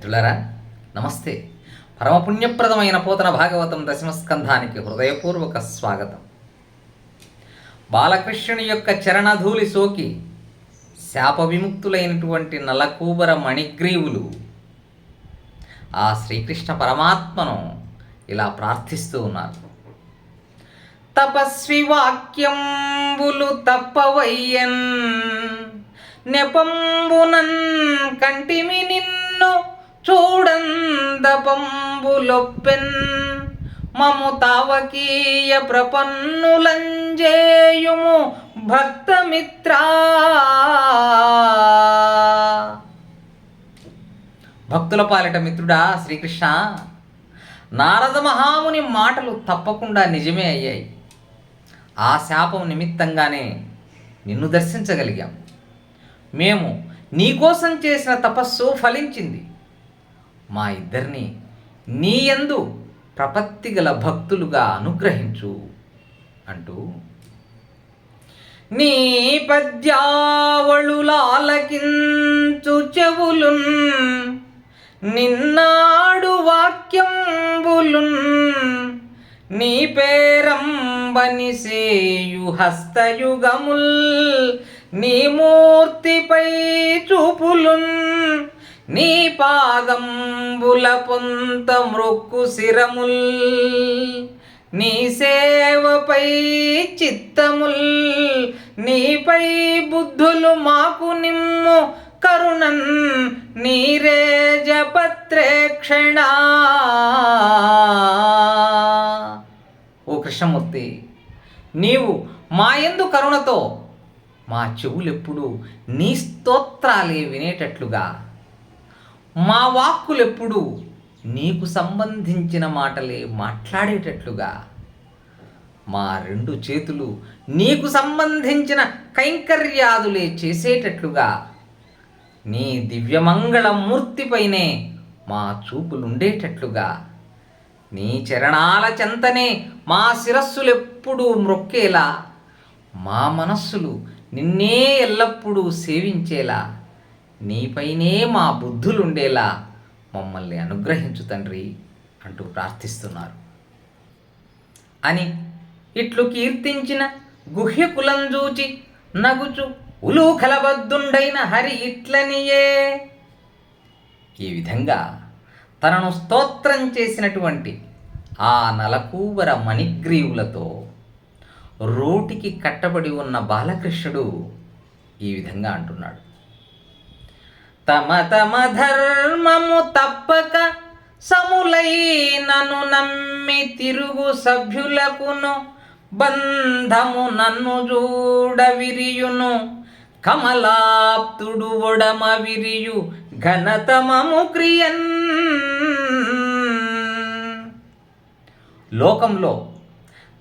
మిత్రులరా నమస్తే. పరమపుణ్యప్రదమైన పోతన భాగవతం దశమస్కంధానికి హృదయపూర్వక స్వాగతం. బాలకృష్ణుని యొక్క చరణధూళి సోకి శాప విముక్తులైనటువంటి నలకూబర మణిగ్రీవులు ఆ శ్రీకృష్ణ పరమాత్మను ఇలా ప్రార్థిస్తూ ఉన్నారు. తపస్వి వాక్యంబులు తప్పవయ్యన్ నెపంబునన్ కంటిమిని చూడందపంబులొప్పెన్ మము తావకీయ ప్రపన్నులంజేయుము భక్తమిత్రా. భక్తుల పాలిట మిత్రుడా శ్రీకృష్ణ నారద మహాముని మాటలు తప్పకుండా నిజమే అయ్యాయి. ఆ శాపం నిమిత్తంగానే నిన్ను దర్శించగలిగాం. మేము నీకోసం చేసిన తపస్సు ఫలించింది. మా ఇద్దరిని నీ యందు ప్రపత్తి గల భక్తులుగా అనుగ్రహించు అంటూ నీ పద్యావళులాలకించు చెవులున్ నిన్నాడు వాక్యంబులున్ నీ పేరంబని సేయు హస్తయుగముల్ నీ మూర్తిపై చూపులున్ నీ పాదంబుల పొంత మృక్కు శిరముల్ నీ సేవపై చిత్తముల్ నీపై బుద్ధులు మాకు నిమ్ము కరుణన్ నీరే జపత్రేక్షణ ఓ కృష్ణమూర్తి నీవు మా ఎందు కరుణతో మా చెవులెప్పుడు నీ స్తోత్రాలే వినేటట్లుగా. మా వాక్కులెప్పుడు నీకు సంబంధించిన మాటలే మాట్లాడేటట్లుగా. మా రెండు చేతులు నీకు సంబంధించిన కైంకర్యాదులే చేసేటట్లుగా. నీ దివ్యమంగళ మూర్తిపైనే మా చూపులుండేటట్లుగా. నీ చరణాల చెంతనే మా శిరస్సులెప్పుడూ మ్రొక్కేలా. మా మనస్సులు నిన్నే ఎల్లప్పుడూ సేవించేలా. నీపైనే మా బుద్ధులుండేలా మమ్మల్ని అనుగ్రహించు తండ్రి అంటూ ప్రార్థిస్తున్నారు. అని ఇట్లు కీర్తించిన గుహ్యకులంజూచి నగుచు ఉలూఖలబద్దుండైన హరి ఇట్లనియే. ఈ విధంగా తనను స్తోత్రం చేసినటువంటి ఆ నలకూవర మణిగ్రీవులతో రోటికి కట్టబడి ఉన్న బాలకృష్ణుడు ఈ విధంగా అంటున్నాడు. తమ తమ ధర్మము తప్పక సములైనను నమ్మి తిరుగు సభ్యులకును బంధము నన్ను చూడ విరియును కమలాప్తుడు ఒడమ విరియు ఘనతమము క్రియన్. లోకంలో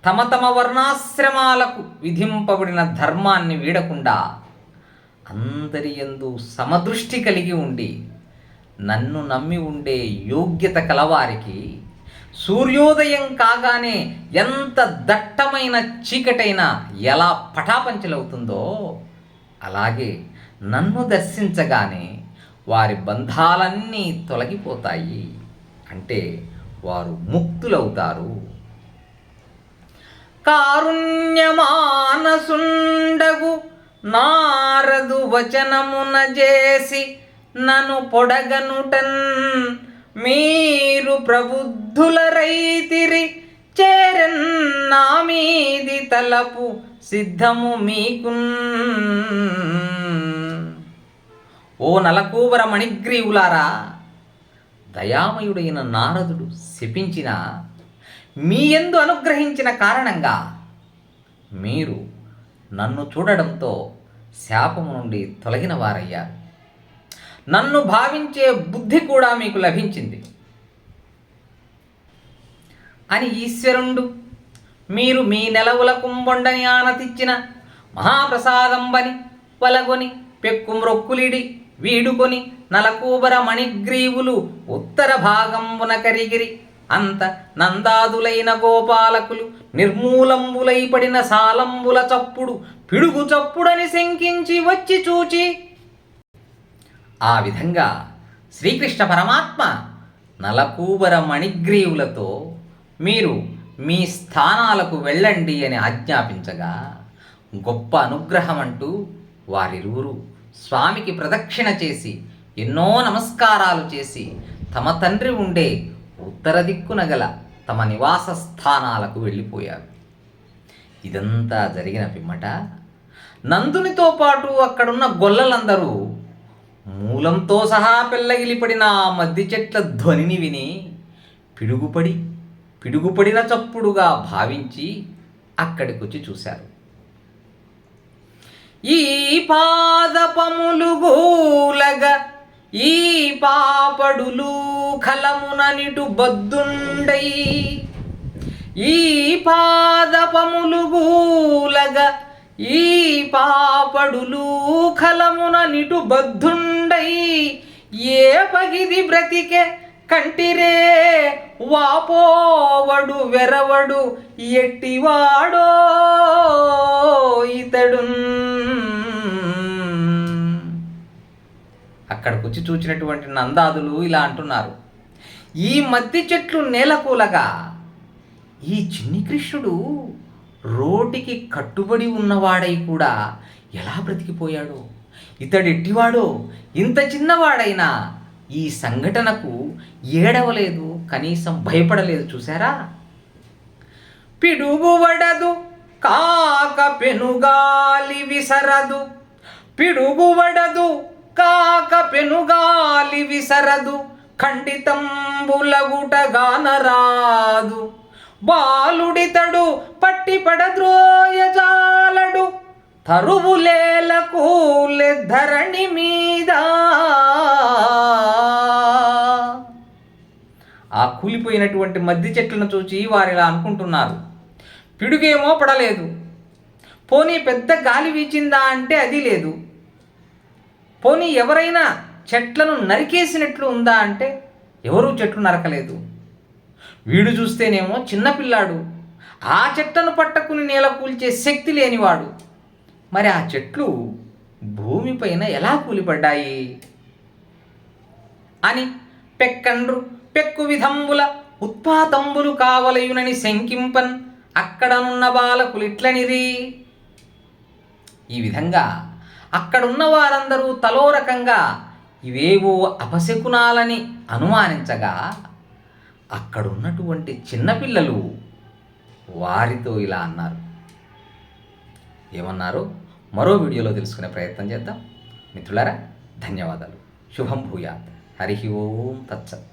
తమ తమ వర్ణాశ్రమాలకు విధింపబడిన ధర్మాన్ని వీడకుండా అందరి ఎందు సమదృష్టి కలిగి ఉండి నన్ను నమ్మి ఉండే యోగ్యత కలవారికి సూర్యోదయం కాగానే ఎంత దట్టమైన చీకటైనా ఎలా పటాపంచలవుతుందో అలాగే నన్ను దర్శించగానే వారి బంధాలన్నీ తొలగిపోతాయి. అంటే వారు ముక్తులవుతారు. కారుణ్యమానసుండగు నారదు వచనమున చేసి నన్ను పొడగనుటన్. మీరు ప్రబుద్ధుల రైతిరి చేరన్ నా మీది తలపు సిద్ధము మీకున్. ఓ నలకూబర మణిగ్రీవులారా దయామయుడైన నారదుడు శపించిన మీ యందు అనుగ్రహించిన కారణంగా మీరు నన్ను చూడడంతో శాపము నుండి తొలగిన వారయ్యారు నన్ను భావించే బుద్ధి కూడా మీకు లభించింది. అని ఈశ్వరుండు మీరు మీ నెలవుల కుంబొండని ఆనతిచ్చిన మహాప్రసాదంబని వలగొని పెక్కుమ్రొక్కులిడి వీడుకొని నలకూబర మణిగ్రీవులు ఉత్తర భాగంబున కరిగిరి అంత నందాదులైన గోపాలకులు నిర్మూలంబులై పడిన సాలంబుల చప్పుడు పిడుగు చప్పుడని శంకించి వచ్చి చూచి. ఆ విధంగా శ్రీకృష్ణ పరమాత్మ నలకూబర మణిగ్రీవులతో మీరు మీ స్థానాలకు వెళ్ళండి అని ఆజ్ఞాపించగా గొప్ప అనుగ్రహం అంటూ వారిరువురు స్వామికి ప్రదక్షిణ చేసి ఎన్నో నమస్కారాలు చేసి తమ తండ్రి ఉండే ఉత్తర దిక్కున గల తమ నివాస స్థానాలకు వెళ్ళిపోయారు. ఇదంతా జరిగిన పిమ్మట నందునితో పాటు అక్కడున్న గొల్లలందరూ మూలంతో సహా పిల్లగిలిపడిన ఆ మద్ది చెట్ల ధ్వనిని విని పిడుగుపడి పిడుగుపడిన చప్పుడుగా భావించి అక్కడికొచ్చి చూశారు. ఈ పాదపములు గూలగ ఈ పాపడులు కలముననిటు బద్దుండై. ఈ పాదపములు గూలగ ఈ పాపడులు కలముననిటు బద్దుండై. ఏ పగిది బ్రతికే కంటిరే వాపోవడు వెరవడు ఎట్టివాడో అక్కడికి అక్కడికొచ్చి చూచినటువంటి నందాదులు ఇలా అంటున్నారు. ఈ మద్ది చెట్లు నేలకూలగా ఈ చిన్ని కృష్ణుడు రోటికి కట్టుబడి ఉన్నవాడై కూడా ఎలా బ్రతికిపోయాడు ఇతడెట్టివాడో ఇంత చిన్నవాడైనా ఈ సంఘటనకు ఏడవలేదు కనీసం భయపడలేదు చూసారా పిడుగువడదు కాక పెనుగాలి విసరదు. పిడుగువడదు కాక పెనుగాలి విసరదు ఖండితంబులగుటగానరాదు. బాలుడితడు పట్టి పడద్రోయజాలడు తరువులేలకు ధరణి మీద. ఆ కూలిపోయినటువంటి మద్ది చెట్లను చూచి వారు ఇలా అనుకుంటున్నారు. పిడుగేమో పడలేదు. పోనీ పెద్ద గాలి వీచిందా అంటే అది లేదు. పోనీ ఎవరైనా చెట్లను నరికేసినట్లు ఉందా అంటే ఎవరూ చెట్లు నరకలేదు. వీడు చూస్తేనేమో చిన్నపిల్లాడు ఆ చెట్లను పట్టుకుని నేల కూల్చే శక్తి లేనివాడు. మరి ఆ చెట్లు భూమిపైన ఎలా కూలిపడ్డాయి? అని పెక్కండ్రు పెక్కు విధంబుల ఉత్పాతంబులు కావలయునని శంకింపన్ అక్కడనున్న బాలకులిట్లనిరి. ఈ విధంగా అక్కడున్న వారందరూ తలో రకంగా ఇవేవో అపశకునాలని అనుమానించగా అక్కడున్నటువంటి చిన్నపిల్లలు వారితో ఇలా అన్నారు. ఏమన్నారు? మరో వీడియోలో తెలుసుకునే ప్రయత్నం చేద్దాం. మిత్రులారా ధన్యవాదాలు. శుభం భూయాత్. హరి ఓం తత్సత్.